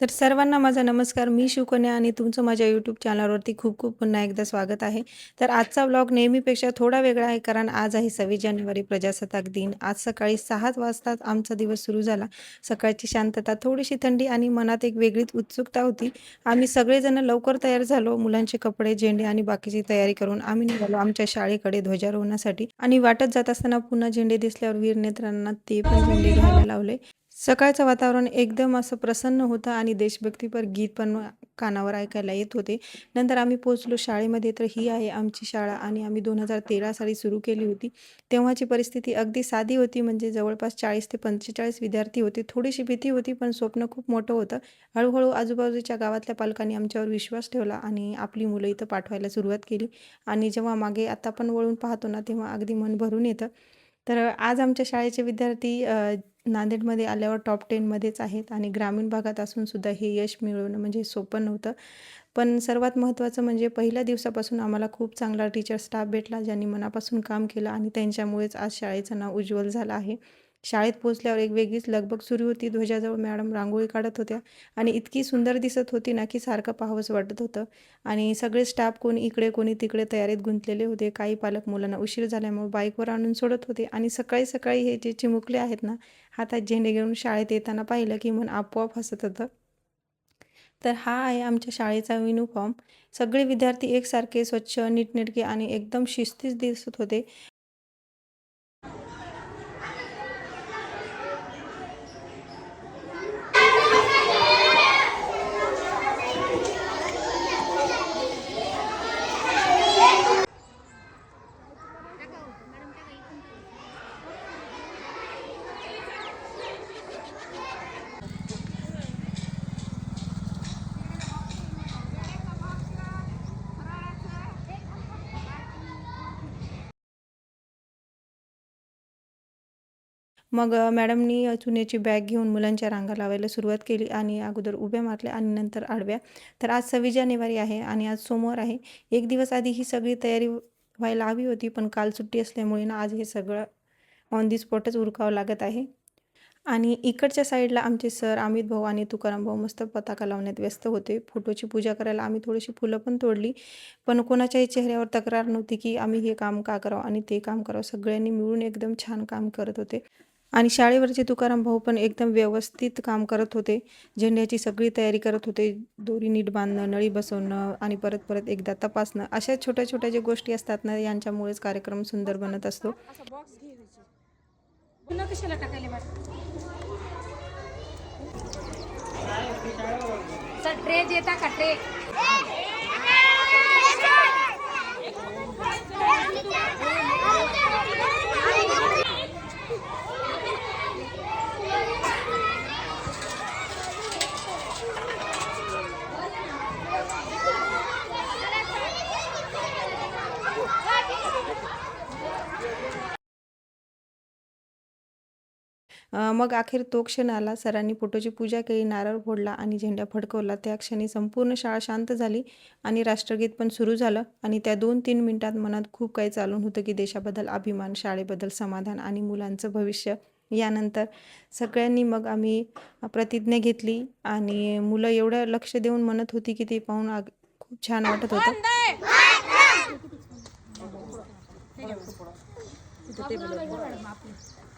तर सर्वांना माझा नमस्कार. मी शिवकन्या आणि तुमचं माझ्या यूट्यूब चॅनलवरती खूप-खूप पुन्हा एकदा स्वागत आहे. तर आजचा ब्लॉग नेहमीपेक्षा थोडा वेगळा आहे, कारण आज आहे 26 जानेवारी प्रजासत्ताक दिन. आज सकाळी सहा वाजता आमचा दिवस सुरू झाला. सकाळची शांतता, थोडीशी थंडी आणि मनात एक वेगळीच उत्सुकता होती. आम्ही सगळेजण लवकर तयार झालो. मुलांचे कपडे, झेंडे आणि बाकीची तयारी करून आम्ही निघालो आमच्या शाळेकडे ध्वजारोहणासाठी आणि वाटत जात असताना पुन्हा झेंडे दिसल्यावर वीर नेत्रांना ते पण झेंडे घ्यायला लावले. सकाळचं वातावरण एकदम असं प्रसन्न होतं आणि देशभक्तीपर गीत पण कानावर ऐकायला येत होते. नंतर आम्ही पोहोचलो शाळेमध्ये. तर ही आहे आमची शाळा आणि आम्ही 2013 साली सुरू केली होती. तेव्हाची परिस्थिती अगदी साधी होती. म्हणजे जवळपास 40 ते 45 विद्यार्थी होते. थोडीशी भीती होती, पण स्वप्न खूप मोठं होतं. हळूहळू आजूबाजूच्या गावातल्या पालकांनी आमच्यावर विश्वास ठेवला आणि आपली मुलं इथं पाठवायला सुरुवात केली आणि जेव्हा मागे आता पण वळून पाहतो ना, तेव्हा अगदी मन भरून येतं. तर आज आमच्या शाळेचे विद्यार्थी नांदेडमध्ये आल्यावर टॉप टेनमध्येच आहेत आणि ग्रामीण भागात असूनसुद्धा हे यश मिळवणं म्हणजे सोपं नव्हतं. पण सर्वात महत्त्वाचं म्हणजे पहिल्या दिवसापासून आम्हाला खूप चांगला टीचर स्टाफ भेटला, ज्यांनी मनापासून काम केलं आणि त्यांच्यामुळेच आज शाळेचं नाव उज्ज्वल झालं आहे. शाळेत पोहोचल्यावर एक वेगळीच लगबग सुरू होती. ध्वजाजवळ मॅडम रांगोळी काढत होत्या आणि इतकी सुंदर दिसत होती ना, की सारखं पाहावंच वाटत होतं आणि सगळे स्टाफ कोणी इकडे, कोणी तिकडे तयारीत गुंतलेले होते. काही पालक मुलांना उशीर झाल्यामुळे बाईकवर आणून सोडत होते आणि सकाळी-सकाळी हे जे चिमुकले आहेत ना, हातात झेंडे घेऊन शाळेत येताना पाहिलं, की मन आपोआप हसत होतं. तर हा आहे आमच्या शाळेचा युनिफॉर्म. सगळे विद्यार्थी एकसारखे, स्वच्छ, नीटनेटके आणि एकदम शिस्तीच दिसत होते. मग मॅडमनी चुन्याची बॅग घेऊन मुलांच्या रांगा लावायला सुरुवात केली आणि अगोदर उभ्या मारल्या आणि नंतर आडव्या. तर आज 26 जानेवारी आहे आणि आज सोमवार आहे. एक दिवस आधी ही सगळी तयारी व्हायला हवी होती, पण काल सुट्टी असल्यामुळे ना आज हे सगळं ऑन दी स्पॉटच उरकावं लागत आहे. आणि इकडच्या साईडला आमचे सर अमित भाऊ आणि तुकाराम भाऊ मस्त पताका लावण्यात व्यस्त होते. फोटोची पूजा करायला आम्ही थोडीशी फुलं पण तोडली. पण कोणाच्याही चेहऱ्यावर तक्रार नव्हती, की आम्ही हे काम का करावं आणि ते काम करावं. सगळ्यांनी मिळून एकदम छान काम करत होते. आणि शाळेवरचे तुकाराम भाऊ पण एकदम व्यवस्थित काम करत होते. झेंड्याची सगळी तयारी करत होते. दोरी नीट बांधणं, नळी बसवणं आणि परत-परत एकदा तपासणं. अशा छोट्या-छोट्या ज्या गोष्टी असतात ना, यांच्यामुळेच कार्यक्रम सुंदर बनत असतो. मग अखेर तो क्षण आला. सरांनी फोटोची पूजा केली, नारळ फोडला आणि झेंडा फडकवला. त्या क्षणी संपूर्ण शाळा शांत झाली आणि राष्ट्रगीत पण सुरू झालं आणि त्या 2-3 मिनिटात मनात खूप काही चालून होतं, की देशाबद्दल अभिमान, शाळेबद्दल समाधान आणि मुलांचं भविष्य. यानंतर सगळ्यांनी मग आम्ही प्रतिज्ञा घेतली आणि मुलं एवढं लक्ष देऊन म्हणत होती, की ते पाहून खूप छान वाटत होतं.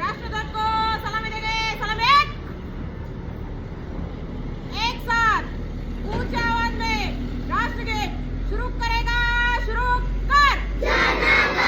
राष्ट्रध्वज को सलामी देंगे सलाम एक एक साथ ऊंचे आवाज में राष्ट्रगीत शुरू करेगा शुरू कर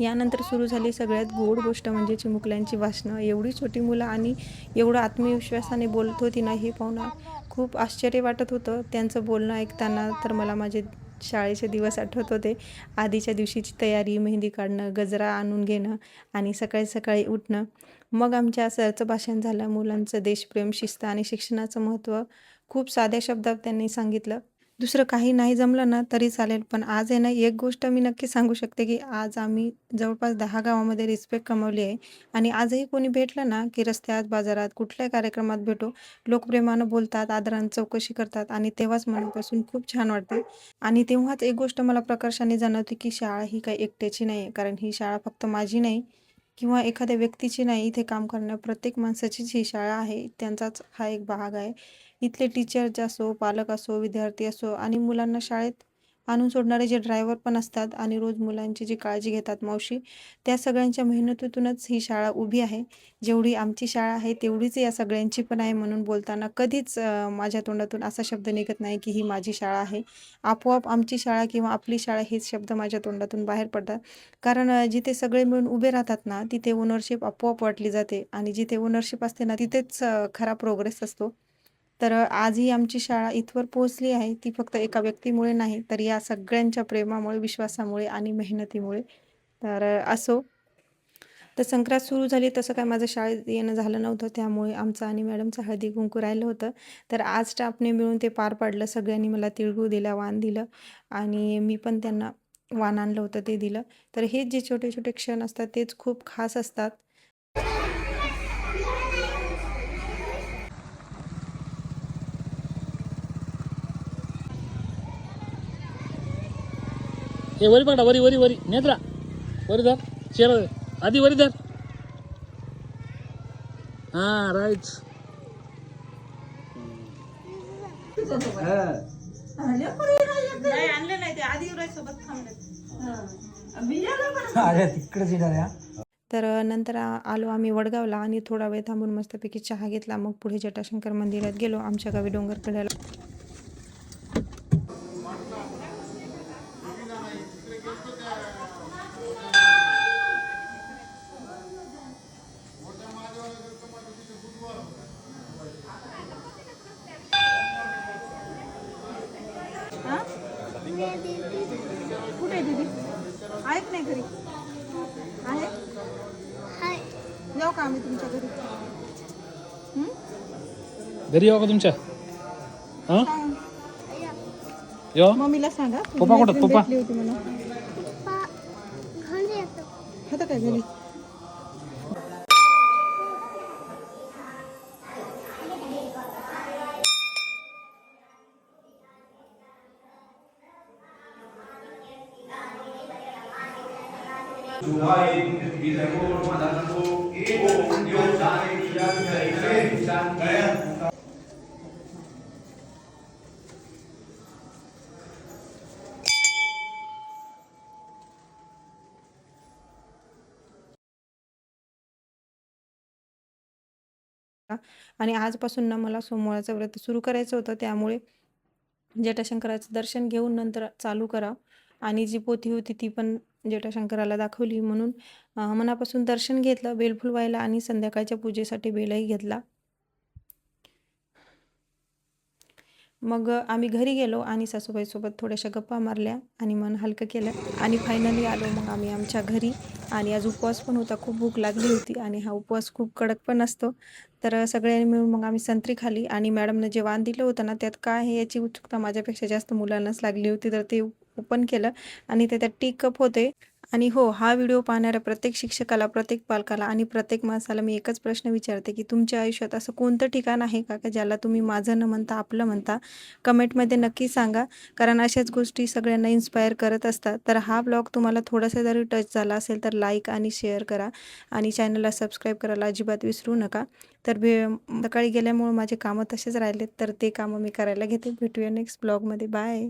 यानंतर सुरू झाली सगळ्यात गोड गोष्ट म्हणजे चिमुकल्यांची भाषणं एवढी छोटी मुलं आणि एवढं आत्मविश्वासाने बोलत होती ना हे पाहून खूप आश्चर्य वाटत होतं. त्यांचं बोलणं ऐकताना तर मला माझे शाळेचे दिवस आठवत होते. आधीच्या दिवशीची तयारी मेहंदी काढणं गजरा आणून घेणं आणि सकाळी सकाळी उठणं. मग आमच्या सरचं भाषण झालं. मुलांचं देशप्रेम शिस्त आणि शिक्षणाचं महत्त्व खूप साध्या शब्दात त्यांनी सांगितलं. दुसरं काही नाही जमलं ना तरी चालेल. पण आज आहे ना एक गोष्ट मी नक्की सांगू शकते की आज आम्ही जवळपास दहा गावामध्ये रिस्पेक्ट कमावली आहे. आणि आजही कोणी भेटलं ना की रस्त्यात बाजारात कुठल्याही कार्यक्रमात भेटो लोकप्रेमानं बोलतात आदरानं चौकशी करतात आणि तेव्हाच मनापासून खूप छान वाटते. आणि तेव्हाच एक गोष्ट मला प्रकर्षाने जाणवते की शाळा ही काही एकट्याची नाही आहे कारण ही शाळा फक्त माझी नाही किंवा एखाद्या व्यक्तीची नाही. इथे काम करणाऱ्या प्रत्येक माणसाचीच ही शाळा आहे. त्यांचाच हा एक भाग आहे. इथले टीचर असो पालक असो विद्यार्थी असो आणि मुलांना शाळेत आणून सोडणारे जे ड्रायव्हर पण असतात आणि रोज मुलांची जी काळजी घेतात मावशी त्या सगळ्यांच्या मेहनतीतूनच ही शाळा उभी आहे. जेवढी आमची शाळा आहे तेवढीच या सगळ्यांची पण आहे म्हणून बोलताना कधीच माझ्या तोंडातून असा शब्द निघत नाही की ही माझी शाळा आहे. आपोआप आमची शाळा किंवा आपली शाळा हेच शब्द माझ्या तोंडातून बाहेर पडतात. कारण जिथे सगळे मिळून उभे राहतात ना तिथे ओनरशिप आपोआप वाटली जाते आणि जिथे ओनरशिप असते ना तिथेच खरा प्रोग्रेस असतो. तर आज आजही आमची शाळा इथवर पोहोचली आहे. ती फक्त एका व्यक्तीमुळे नाही तर या सगळ्यांच्या प्रेमामुळे विश्वासामुळे आणि मेहनतीमुळे. तर असो. तर संक्रांत सुरू झाली तसं काय माझं शाळेत येणं झालं नव्हतं. त्यामुळे आमचं आणि मॅडमचं हळदी कुंकू राहिलं होतं. तर आज स्टाफने मिळून ते पार पाडलं. सगळ्यांनी मला तिळगूळ दिला वाण दिलं आणि मी पण त्यांना वाण आणलं होतं ते दिलं. तर हे जे छोटे छोटे क्षण असतात तेच खूप खास असतात. ए वरी पकडा वरी वरी वरी. नेत्रा वरी धर. चेहरा आधी वरी धर. हा राईट. तिकडेच येणार तर नंतर आलो आम्ही वडगावला आणि थोडा वेळ थांबून मस्तपैकी चहा घेतला. मग पुढे जटाशंकर मंदिरात गेलो. आमच्या गावी डोंगरकड्याला कुठे आहेत नाही घरी? आहे जाऊ का आम्ही तुमच्या घरी? घरी येऊ का तुमच्या? हा? यो. मम्मीला सांगा. पप्पा कुठं? पप्पा? होती होतं काय घरी? आणि आजपासून ना मला सोमवारचं व्रत सुरू करायचं होतं त्यामुळे जटाशंकराचं दर्शन घेऊन नंतर चालू करा. आणि जी पोथी होती ती पण जटाशंकराला दाखवली म्हणून मनापासून दर्शन घेतलं बेलफुल व्हायला आणि संध्याकाळच्या पूजेसाठी बेलही घेतला. मग आम्ही घरी गेलो आणि सासूबाईसोबत थोड्याशा गप्पा मारल्या आणि मन हलकं केलं. आणि फायनली आलो मग आम्ही आमच्या घरी. आणि आज उपवास पण होता खूप भूक लागली होती आणि हा उपवास खूप कडक पण असतो. तर सगळ्यांनी मिळून मग आम्ही संत्री खाली. आणि मॅडमनं जे वाण दिलं होतं ना त्यात काय आहे याची उत्सुकता माझ्यापेक्षा जास्त मुलांनाच लागली होती. तर ते ओपन केलं आणि त्याच्यात टिकअप टी कप होते. आणि हो हा व्हिडिओ पाहणाऱ्या प्रत्येक शिक्षकाला प्रत्येक पालकाला आणि प्रत्येक माणसाला मी एकच प्रश्न विचारते की तुमच्या आयुष्यात असं कोणतं ठिकाण आहे का का ज्याला तुम्ही माझं न म्हणता आपलं म्हणता? कमेंटमध्ये नक्की सांगा. कारण अशाच गोष्टी सगळ्यांना इन्स्पायर करत असतात. तर हा ब्लॉग तुम्हाला थोडासा जरी टच झाला असेल तर लाईक आणि शेअर करा. आणि चॅनलला सबस्क्राईब करायला अजिबात विसरू नका. तर भे सकाळी गेल्यामुळे माझे कामं तसेच राहिलेत. तर ते कामं मी करायला घेते. भेटूया नेक्स्ट ब्लॉगमध्ये बाय